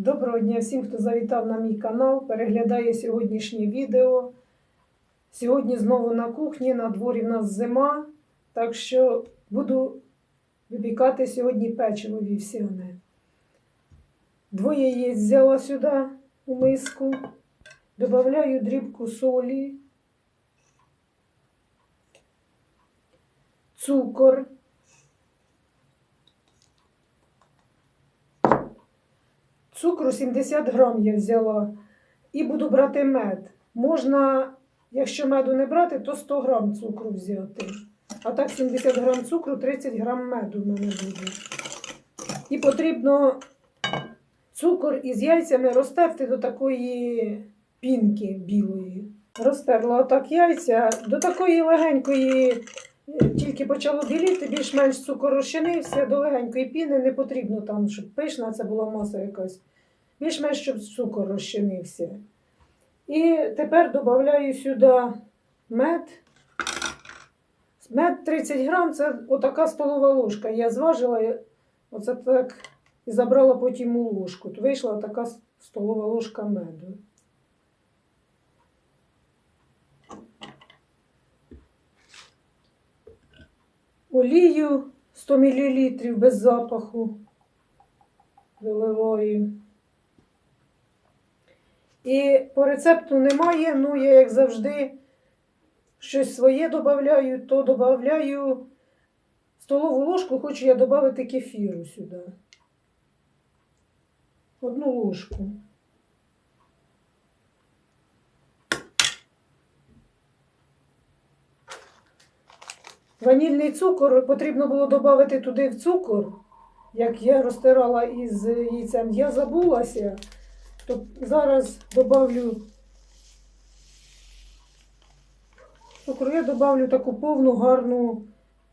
Доброго дня всім, хто завітав на мій канал, переглядає сьогоднішнє відео. Сьогодні знову на кухні, на дворі в нас зима, так що буду випікати сьогодні печиво вівсяне. Двоє яєць взяла сюди у миску, додаю дрібку солі, цукор. Цукру 70 грам я взяла. І буду брати мед. Можна, якщо меду не брати, то 100 грам цукру взяти. А так 70 грам цукру, 30 грам меду в мене буде. І потрібно цукор із яйцями розтерти до такої пінки білої. Розтерла отак яйця до такої легенької, е, тільки почало біліти, більш-менш цукор розчинився, до легенької піни не потрібно там, щоб пишна це була маса якась. Більш-менш, щоб цукор розчинився. І тепер додаю сюди мед. Мед 30 грам це отака столова ложка. Я зважила, оце так і забрала потім у ложку. То вийшла така столова ложка меду. Олію 100 мл без запаху виливаю. І по рецепту немає, ну я, як завжди, щось своє додаю, то додаю столову ложку, хочу я додати кефіру сюди. Одну ложку. Ванільний цукор потрібно було додати туди в цукор, як я розтирала із яйцем. Я забулася, то зараз добавлю цукру. Я добавлю таку повну гарну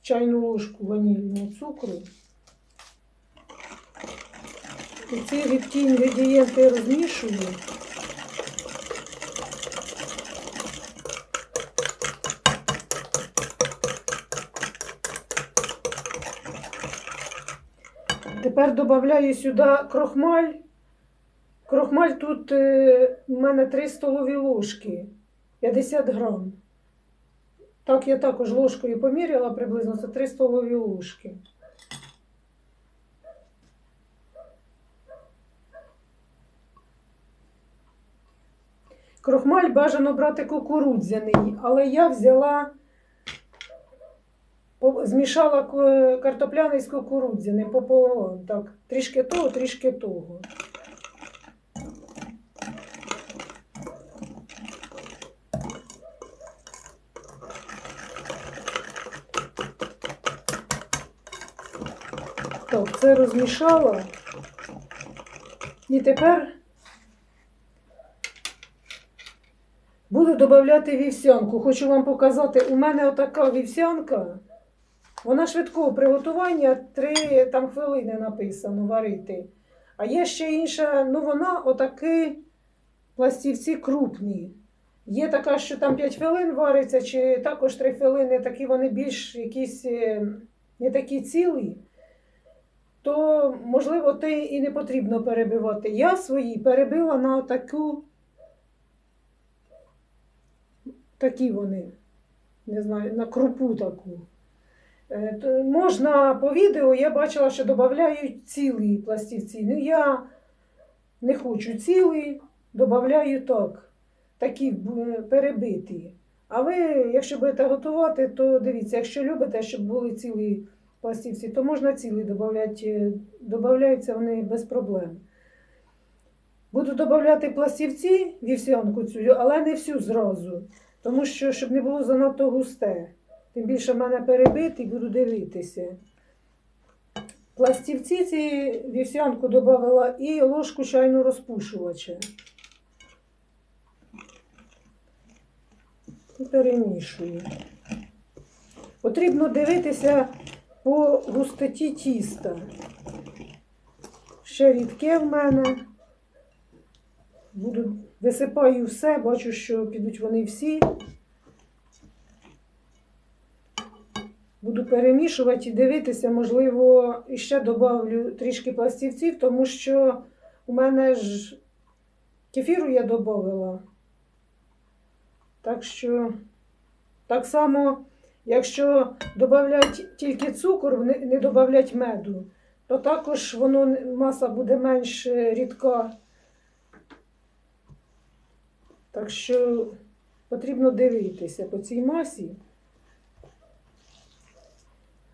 чайну ложку ванільного цукру. І ці рідкі інгредієнти розмішую. Тепер додаю сюди крохмаль. Крохмаль тут е, у мене 3 столові ложки, 50 грам. Так, я також ложкою поміряла приблизно, це 3 столові ложки. Крохмаль бажано брати кукурудзяний, але я взяла, змішала картопляний з кукурудзяним пополам. Так, трішки того, трішки того. Так, це розмішала. І тепер буду додати вівсянку. Хочу вам показати, у мене отака вівсянка. Вона швидкого приготування 3 там, хвилини написано варити. А є ще інша, ну вона отакі пластівці крупні. Є така, що там 5 хвилин вариться, чи також 3 хвилини, такі вони більш якісь е, не такі цілі то, можливо, ти і не потрібно перебивати. Я свої перебила на таку, такі вони, не знаю, на крупу таку. Е, Можна по відео, я бачила, що додають цілі пластівці. Ну, я не хочу цілі, додаю так, такі б- перебиті. А ви, якщо будете готувати, то дивіться, якщо любите, щоб були цілі пластівці, то можна цілі додати. Додаються вони без проблем. Буду додати пластівці, вівсянку цю, але не всю зразу. Тому що, щоб не було занадто густе. Тим більше в мене перебитий, буду дивитися. Пластівці ці вівсянку додала і ложку чайну розпушувача. І перемішую. Потрібно дивитися по густоті тіста. Ще рідке в мене. Буду, висипаю все, бачу, що підуть вони всі. Буду перемішувати і дивитися, можливо, ще додавлю трішки пластівців, тому що у мене ж кефіру я додавала. Так що, так само, якщо додавати тільки цукор, не, додавати меду, то також воно маса буде менш е, рідка. Так що потрібно дивитися по цій масі.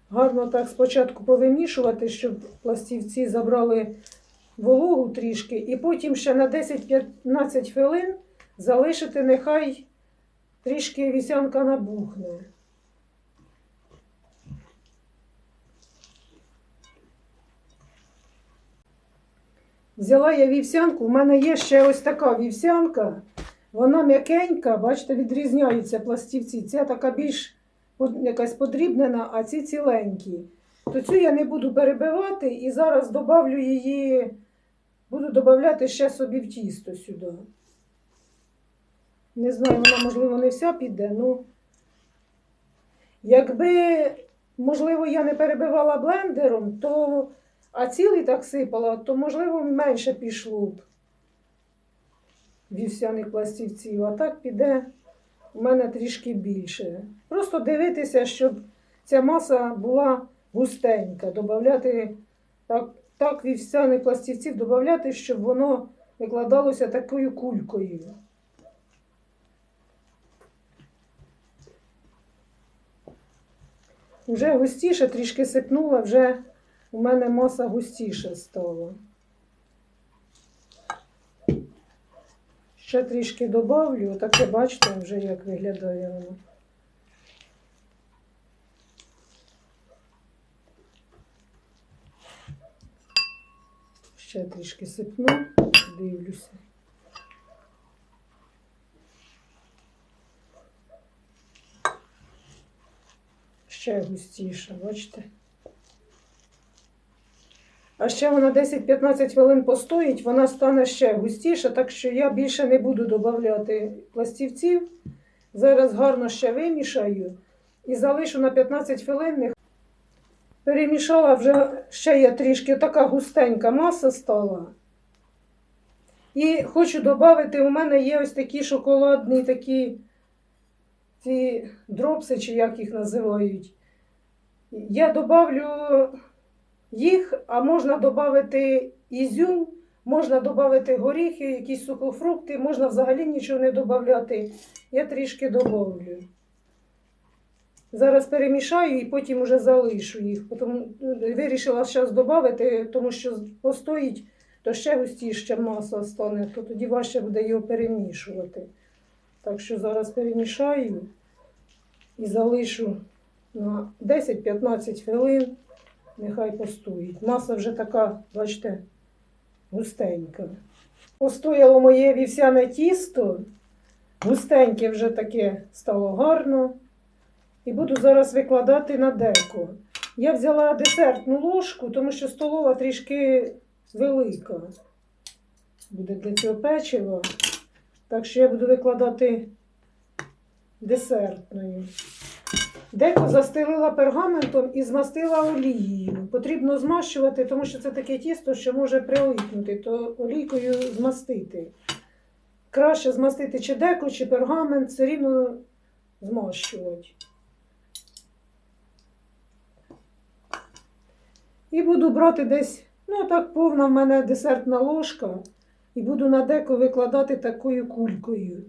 Гарно так спочатку повимішувати, щоб пластівці забрали вологу трішки, і потім ще на 10-15 хвилин залишити, нехай трішки вісянка набухне. Взяла я вівсянку, у мене є ще ось така вівсянка. Вона м'якенька, бачите, відрізняються пластівці. Ця така більш якась подрібнена, а ці ціленькі. То цю я не буду перебивати і зараз добавлю її, буду додавати ще собі в тісто сюди. Не знаю, вона, можливо, не вся піде, ну. Якби, можливо, я не перебивала блендером, то, а цілий так сипала, то, можливо, менше пішло б вівсяних пластівців. А так піде у мене трішки більше. Просто дивитися, щоб ця маса була густенька. Добавляти так, так вівсяних пластівців додати, щоб воно викладалося такою кулькою. Вже густіше, трішки сипнула, вже у мене маса густіше стала. Ще трішки добавлю, отаке бачите вже як виглядає воно. Ще трішки сипну, дивлюся. Ще густіше, бачите? А ще вона 10-15 хвилин постоїть, вона стане ще густіша, так що я більше не буду додавати пластівців. Зараз гарно ще вимішаю і залишу на 15 хвилин. Перемішала вже ще я трішки така густенька маса стала. І хочу додати, у мене є ось такі шоколадні такі ці дропси, чи як їх називають. Я добавлю їх, а можна додати ізюм, можна додати горіхи, якісь сухофрукти, можна взагалі нічого не додати. Я трішки додавлю. Зараз перемішаю і потім вже залишу їх. Тому вирішила зараз додати, тому що постоїть, то ще густіша маса стане, то тоді важче буде його перемішувати. Так що зараз перемішаю і залишу на 10-15 хвилин. Нехай постоїть. Маса вже така, бачите, густенька. Постояло моє вівсяне тісто. Густеньке вже таке стало гарно. І буду зараз викладати на деко. Я взяла десертну ложку, тому що столова трішки велика. Буде для цього печива. Так що я буду викладати десертною. Деко застелила пергаментом і змастила олією. Потрібно змащувати, тому що це таке тісто, що може прилипнути, то олійкою змастити. Краще змастити чи деко, чи пергамент, все рівно змащувати. І буду брати десь, ну так повна в мене десертна ложка, і буду на деко викладати такою кулькою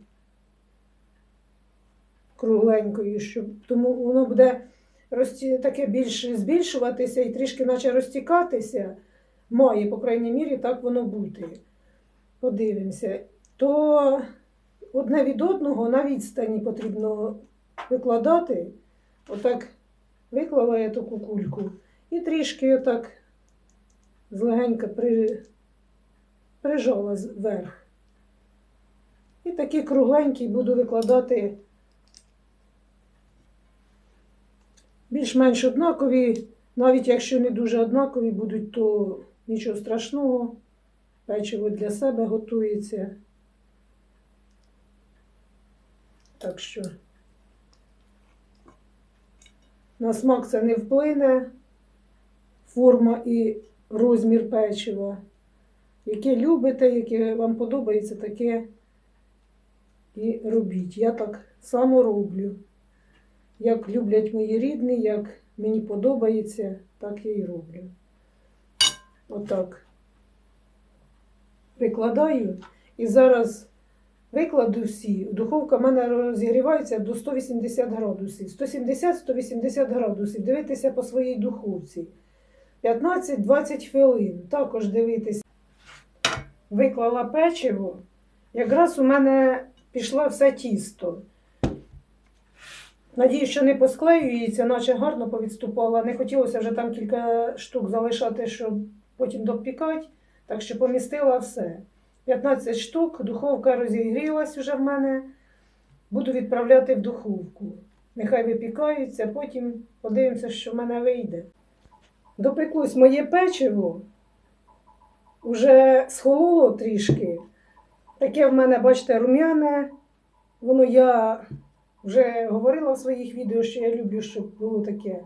кругленькою, щоб тому воно буде розті... таке більш збільшуватися і трішки наче розтікатися. Має, по крайній мірі, так воно бути. Подивимося. То одне від одного на відстані потрібно викладати. Отак виклала я таку кульку і трішки отак злегенька при... прижала вверх. І такі кругленькі буду викладати більш-менш однакові, навіть якщо не дуже однакові будуть, то нічого страшного. Печиво для себе готується. Так що на смак це не вплине, форма і розмір печива. Яке любите, яке вам подобається, таке і робіть. Я так само роблю. Як люблять мої рідні, як мені подобається, так я і роблю. Отак. Викладаю і зараз викладу всі. Духовка в мене розігрівається до 180 градусів. 170-180 градусів. Дивитися по своїй духовці. 15-20 хвилин. Також дивитися. Виклала печиво. Якраз у мене пішло все тісто. Надію, що не посклеюється, наче гарно повідступала. Не хотілося вже там кілька штук залишати, щоб потім допікати. Так що помістила все. 15 штук, духовка розігрілась вже в мене. Буду відправляти в духовку. Нехай випікаються, потім подивимося, що в мене вийде. Допеклось моє печиво. Уже схололо трішки. Таке в мене, бачите, рум'яне. Воно я вже говорила в своїх відео, що я люблю, щоб було таке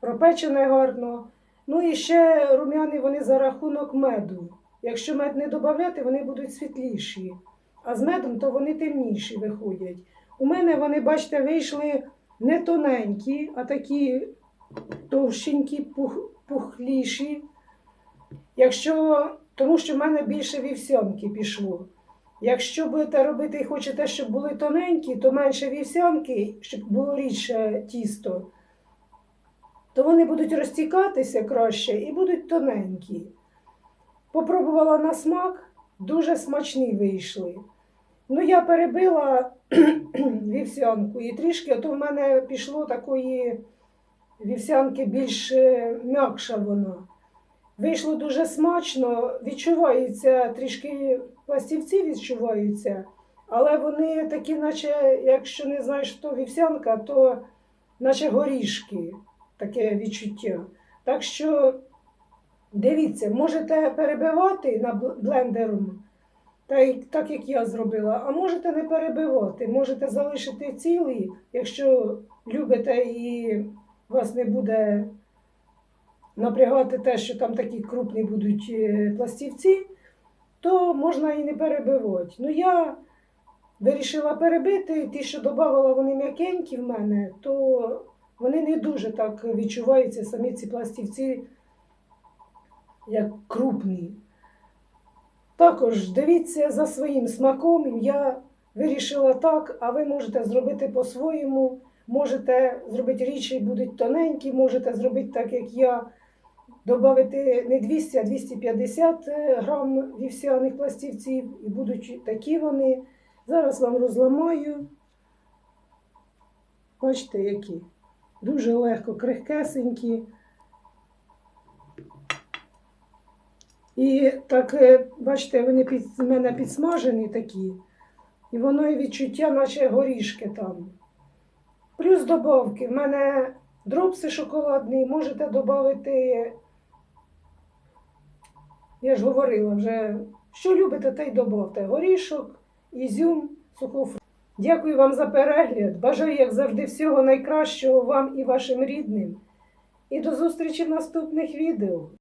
пропечене гарно. Ну і ще рум'яні вони за рахунок меду. Якщо мед не додати, вони будуть світліші. А з медом то вони темніші виходять. У мене вони, бачите, вийшли не тоненькі, а такі товщенькі, пух, пухліші. Якщо, тому що в мене більше вівсянки пішло. Якщо будете робити і хочете, щоб були тоненькі, то менше вівсянки, щоб було рідше тісто, то вони будуть розтікатися краще і будуть тоненькі. Попробувала на смак, дуже смачні вийшли. Ну, я перебила вівсянку і трішки, то в мене пішло такої вівсянки більш е, м'якша вона. Вийшло дуже смачно, відчуваються трішки пластівці відчуваються, але вони такі, наче, якщо не знаєш, що вівсянка, то наче горішки, таке відчуття. Так що дивіться, можете перебивати на бл- блендером, так як я зробила, а можете не перебивати, можете залишити цілий, якщо любите і вас не буде напрягати те, що там такі крупні будуть е, пластівці, то можна і не перебивати. Ну, я вирішила перебити, ті, що додавала, вони м'якенькі в мене, то вони не дуже так відчуваються, самі ці пластівці, як крупні. Також дивіться за своїм смаком. Я вирішила так, а ви можете зробити по-своєму. Можете зробити річі, будуть тоненькі, можете зробити так, як я, додати не 200, а 250 грам вівсяних пластівців, і будуть такі вони. Зараз вам розламаю. Бачите, які. Дуже легко, крихкесенькі. І так, е, бачите, вони під в мене підсмажені такі. І воно і відчуття, наче горішки там. Плюс добавки. В мене дропси шоколадні, можете додати, я ж говорила вже, що любите, те й добавте. Горішок, ізюм, сухофрукт. Дякую вам за перегляд. Бажаю, як завжди, всього найкращого вам і вашим рідним. І до зустрічі в наступних відео.